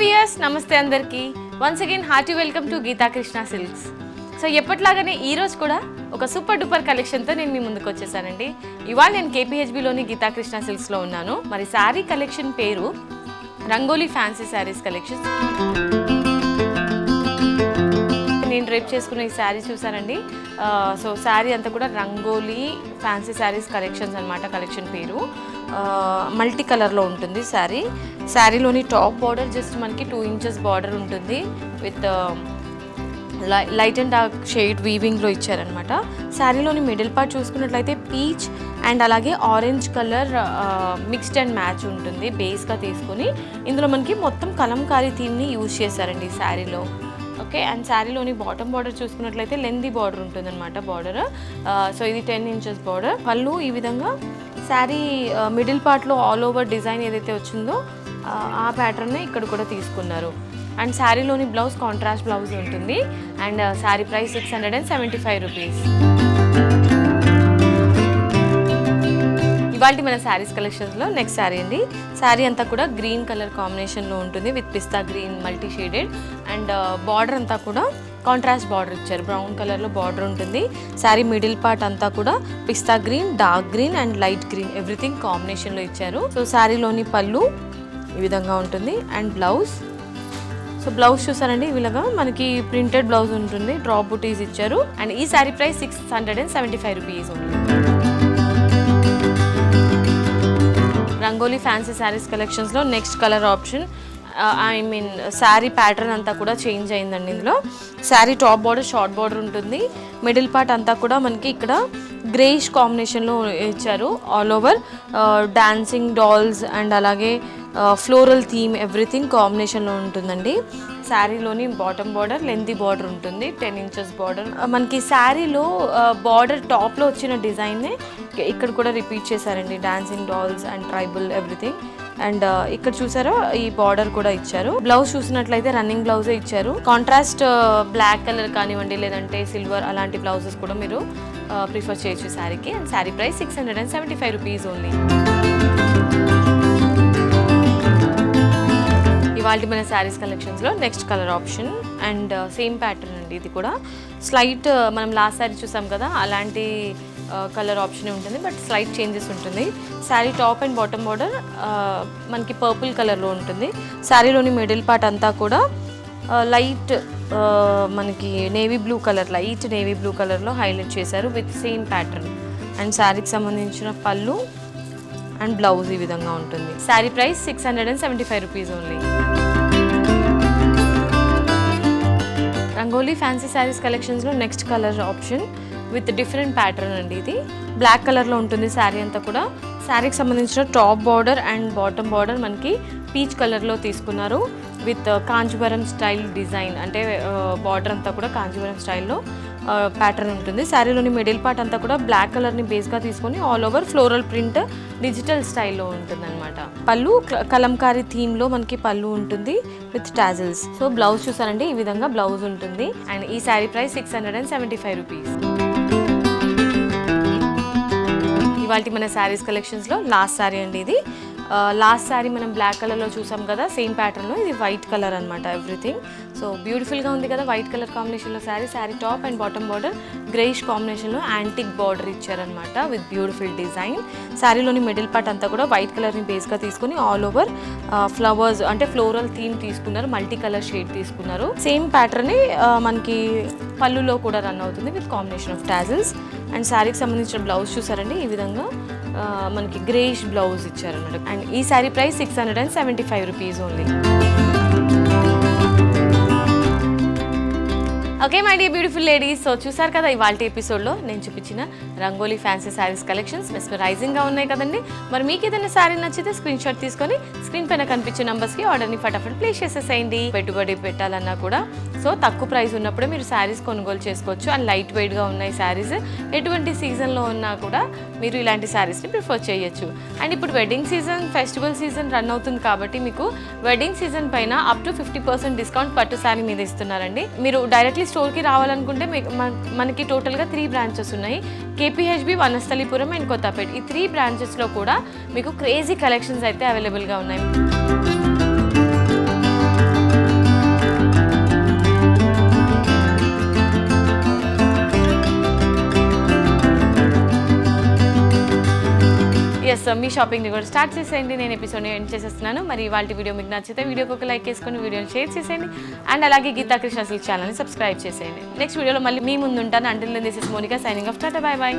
Weirs నమస్తే అందరికీ. Once again hearty welcome to Geetha Krishna silks so ఎప్పట్లాగానే ఈ కూడా ఒక సూపర్ డూపర్ కలెక్షన్తో నేను మీ ముందుకు వచ్చేసానండి. ఇవాళ నేను కేపీహెచ్బిలోని గీతా కృష్ణ సిల్క్స్లో ఉన్నాను. మరి శారీ కలెక్షన్ పేరు రంగోలీ ఫ్యాన్సీ శారీస్ కలెక్షన్ నేను రేపు చేసుకున్న ఈ శారీ చూసానండి సో శారీ అంతా కూడా రంగోలీ ఫ్యాన్సీ శారీస్ కలెక్షన్స్ అన్నమాట కలెక్షన్ పేరు. మల్టీ కలర్లో ఉంటుంది శారీ. శారీలోని టాప్ బార్డర్ జస్ట్ మనకి టూ ఇంచెస్ బార్డర్ ఉంటుంది విత్ లై- లైట్ అండ్ డార్క్ షేడ్ వీవింగ్లో ఇచ్చారనమాట శారీలోని మిడిల్ పార్ట్ చూసుకున్నట్లయితే పీచ్ అండ్ అలాగే orange colour mixed and match ఉంటుంది బేస్గా తీసుకొని. ఇందులో మనకి మొత్తం కలంకారీ థీమ్ని యూజ్ చేశారండి ఈ శారీలో. ఓకే అండ్ శారీలోని బాటమ్ బార్డర్ చూసుకున్నట్లయితే లెందీ బార్డర్ ఉంటుంది అనమాట బార్డర్ సో ఇది టెన్ ఇంచెస్ బార్డర్ పళ్ళు ఈ విధంగా శారీ మిడిల్ పార్ట్లో ఆల్ ఓవర్ డిజైన్ ఏదైతే వచ్చిందో ఆ, ప్యాటర్న్నే ఇక్కడ కూడా తీసుకున్నారు. అండ్ శారీలోని బ్లౌజ్ కాంట్రాస్ట్ బ్లౌజ్ ఉంటుంది. And sari price six hundred and seventy five rupees ఇవాళ మన శారీస్ కలెక్షన్స్లో నెక్స్ట్ శారీ అండి. శారీ అంతా కూడా గ్రీన్ కలర్ కాంబినేషన్లో ఉంటుంది with pista green multi shaded and border అంతా కూడా కాంట్రాస్ట్ బార్డర్ ఇచ్చారు. బ్రౌన్ కలర్లో బార్డర్ ఉంటుంది. శారీ మిడిల్ పార్ట్ అంతా కూడా పిస్తా green dark green and light green everything కాంబినేషన్లో ఇచ్చారు. సో శారీలోని పళ్ళు ఈ విధంగా ఉంటుంది అండ్ బ్లౌజ్ సో బ్లౌజ్ చూసారండి? ఇలాగా మనకి ప్రింటెడ్ బ్లౌజ్ ఉంటుంది. డ్రాప్ బుటీస్ ఇచ్చారు. అండ్ ఈ sari price six hundred and seventy five rupees ఉంది రంగోలీ ఫ్యాన్సీ శారీస్ కలెక్షన్స్లో next colour option. I mean sari pattern అంతా కూడా చేంజ్ అయిందండి ఇందులో. Sari top border short border ఉంటుంది. మిడిల్ పార్ట్ అంతా కూడా మనకి ఇక్కడ గ్రేష్ కాంబినేషన్లో ఇచ్చారు. All over dancing dolls and అలాగే ఫ్లోరల్ థీమ్ ఎవ్రీథింగ్ కాంబినేషన్లో ఉంటుందండి. శారీలోని బాటమ్ బార్డర్ లెంతీ బార్డర్ ఉంటుంది టెన్ ఇంచెస్ బార్డర్. మనకి శారీలో బార్డర్ టాప్లో వచ్చిన డిజైన్నే ఇక్కడ కూడా రిపీట్ చేశారండి. Dancing dolls and tribal everything. And ఇక్కడ చూసారా ఈ బార్డర్ కూడా ఇచ్చారు. బ్లౌజ్ చూసినట్లయితే రన్నింగ్ బ్లౌజే ఇచ్చారు. కాంట్రాస్ట్ బ్లాక్ కలర్ కానివ్వండి లేదంటే సిల్వర్ అలాంటి బ్లౌజెస్ కూడా మీరు ప్రిఫర్ చేయొచ్చు శారీకి. And sari price six hundred and seventy five rupees only. ఇవాళ మన శారీస్ కలెక్షన్స్లో next colour option and same pattern అండి ఇది కూడా. స్లైట్ uh, మనం లాస్ట్ శారీ చూసాం కదా అలాంటి uh, కలర్ ఆప్షన్ ఉంటుంది బట్ స్లైట్ చేంజెస్ ఉంటుంది. Sari top and bottom border మనకి పర్పుల్ కలర్లో ఉంటుంది. శారీలోని మిడిల్ పార్ట్ అంతా కూడా uh, లైట్ మనకి navy blue colour light navy blue కలర్లో హైలైట్ చేశారు విత్ సేమ్ ప్యాటర్న్ అండ్ శారీకి సంబంధించిన పళ్ళు అండ్ బ్లౌజ్ ఈ విధంగా ఉంటుంది. Sari price six hundred and seventy five rupees only Rangoli fancy saris కలెక్షన్స్లో next colour option with different pattern అండి ఇది. బ్లాక్ కలర్లో ఉంటుంది శారీ అంతా కూడా. శారీకి సంబంధించిన top border and bottom border మనకి పీచ్ కలర్లో తీసుకున్నారు. విత్ కాంజీవరం స్టైల్ డిజైన్ అంటే uh, బార్డర్ అంతా కూడా కాంచీవరం స్టైల్లో ప్యాటర్న్ ఉంటుంది. శారీలోని మిడిల్ పార్ట్ అంతా కూడా బ్లాక్ కలర్ని బేస్గా తీసుకొని all over floral print digital స్టైల్లో ఉంటుందన్నమాట. పళ్ళు కలంకారీ థీమ్లో మనకి పళ్ళు ఉంటుంది విత్ టాజిల్స్ సో బ్లౌజ్ చూసారండి ఈ విధంగా బ్లౌజ్ ఉంటుంది. అండ్ ఈ sari price six hundred and seventy five rupees ఇవాళ మన శారీస్ కలెక్షన్స్లో లాస్ట్ శారీ అండి ఇది. లాస్ట్ శారీ మనం బ్లాక్ కలర్లో చూసాం కదా సేమ్ ప్యాటర్న్లో ఇది వైట్ కలర్ అనమాట ఎవ్రీథింగ్ సో బ్యూటిఫుల్గా ఉంది కదా వైట్ కలర్ కాంబినేషన్లో sari sari top and bottom border greyish కాంబినేషన్లో యాంటిక్ బార్డర్ ఇచ్చారనమాట విత్ బ్యూటిఫుల్ డిజైన్ శారీలోని మిడిల్ పార్ట్ అంతా కూడా వైట్ కలర్ని బేస్గా తీసుకొని ఆల్ ఓవర్ ఫ్లవర్స్ అంటే ఫ్లోరల్ థీమ్ తీసుకున్నారు మల్టీ కలర్ షేడ్ తీసుకున్నారు సేమ్ ప్యాటర్న్ని మనకి పళ్ళులో కూడా రన్ అవుతుంది with combination of tassels and శారీకి సంబంధించిన బ్లౌజ్ చూసారండి ఈ విధంగా మనకి గ్రేష్ బ్లౌజ్ ఇచ్చారన్నమాట. అండ్ ఈ sari price six hundred and seventy five rupees only. Okay my dear beautiful ladies so చూసారు కదా ఇవాళ ఎపిసోడ్లో నేను చూపించిన రంగోలీ ఫ్యాన్సీ శారీస్ కలెక్షన్స్ మెస్మరైజింగ్గా ఉన్నాయి కదండి. మరి మీకు ఏదైనా శారీ నచ్చితే స్క్రీన్ షాట్ తీసుకొని స్క్రీన్ పైన కనిపించే నంబర్స్కి ఆర్డర్ని ఫటాఫట్ ప్లేస్ చేసేసేయండి. పెట్టుబడి పెట్టాలన్నా కూడా సో తక్కువ ప్రైస్ ఉన్నప్పుడే మీరు శారీస్ కొనుగోలు చేసుకోవచ్చు. అండ్ లైట్ వెయిట్గా ఉన్నాయి శారీస్ ఎటువంటి సీజన్లో ఉన్నా కూడా మీరు ఇలాంటి శారీస్ని ప్రిఫర్ చేయొచ్చు. అండ్ ఇప్పుడు wedding season festival season run అవుతుంది కాబట్టి మీకు వెడ్డింగ్ సీజన్ పైన up to fifty percent discount పట్టు శారీ మీద ఇస్తున్నారండి. మీరు డైరెక్ట్లీ స్టోర్కి రావాలనుకుంటే మీకు మన- మనకి టోటల్గా త్రీ బ్రాంచెస్ ఉన్నాయి. KPHB Vanasthalipuram and Kothapet. ఈ త్రీ బ్రాంచెస్లో కూడా మీకు క్రేజీ కలెక్షన్స్ అయితే అవైలబుల్గా ఉన్నాయి. ఎస్ మీ షాపింగ్ని కూడా స్టార్ట్ చేసేయండి. నేను ఎపిసోడ్ని ఎండ్ చేసేస్తున్నాను. మరి వాళ్ళ వీడియో మీకు నచ్చితే వీడియోకి ఒక లైక్ చేసుకొని వీడియోని షేర్ చేసేయండి. అండ్ అలాగే గీతా కృష్ణ సిల్క్ ఛానల్ని సబ్స్క్రైబ్ చేసేయండి. నెక్స్ట్ వీడియోలో మళ్ళీ మీ ముందు ఉంటాను until this is Monica signing off tata bye bye